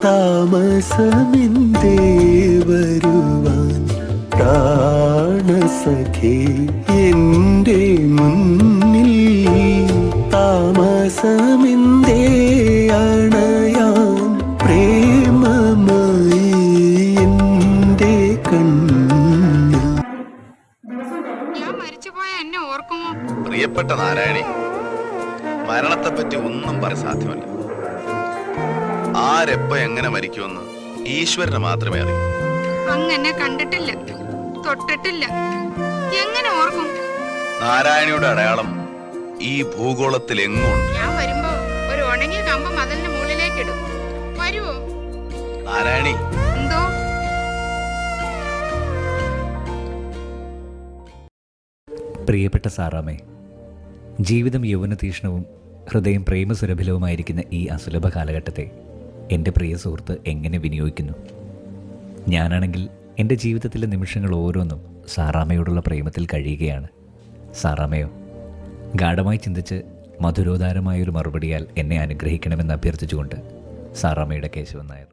താമസമിന്തേ വരുവാൻ പ്രാണസഖേ എന്റെ മുന്നിൽ താമസമിന്തേ അണയാൻ പ്രേമമായി എന്റെ കണ്ണിൽ. ഞാൻ മരിച്ചുപോയ എന്നെ ഓർക്കുമോ? പ്രിയപ്പെട്ട നാരായണി മരണത്തെപ്പറ്റി ഒന്നും പറയാൻ സാധ്യമല്ല. ആരെപ്പോ എങ്ങനെ മരിക്കുമെന്ന് ഈശ്വരന് മാത്രമേ അറിയൂ. അങ്ങനെ കണ്ടിട്ടില്ല തൊട്ടിട്ടില്ല. എങ്ങനെ ഓർക്കും? നാരായണിയുടെ അടയാളം ഈ ഭൂഗോളത്തിൽ എങ്ങുണ്ട്? ഞാൻ വരുമ്പോ ഒരു ഉണങ്ങിയ കമ്പ് മതിലിന് മുകളിലേക്ക് ഇടും വരുവോ? നാരായണി. എന്തോ? പ്രിയപ്പെട്ട സാറാമേ ജീവിതം യൗവനതീഷ്ണവും ഹൃദയം പ്രേമസുരഭിലവുമായിരിക്കുന്ന ഈ അസുലഭ കാലഘട്ടത്തെ എന്റെ പ്രിയ സുഹൃത്ത് എങ്ങനെ വിനിയോഗിക്കുന്നു? ഞാനാണെങ്കിൽ എന്റെ ജീവിതത്തിലെ നിമിഷങ്ങൾ ഓരോന്നും സാറാമയോടുള്ള പ്രേമത്തിൽ കഴിയുകയാണ്. സാറാമയോ ഗാഢമായി ചിന്തിച്ച് മധുരോദാരമായൊരു മറുപടിയാൽ എന്നെ അനുഗ്രഹിക്കണമെന്ന് അഭ്യർത്ഥിച്ചുകൊണ്ട് സാറാമയുടെ കേശവൻ നായർ.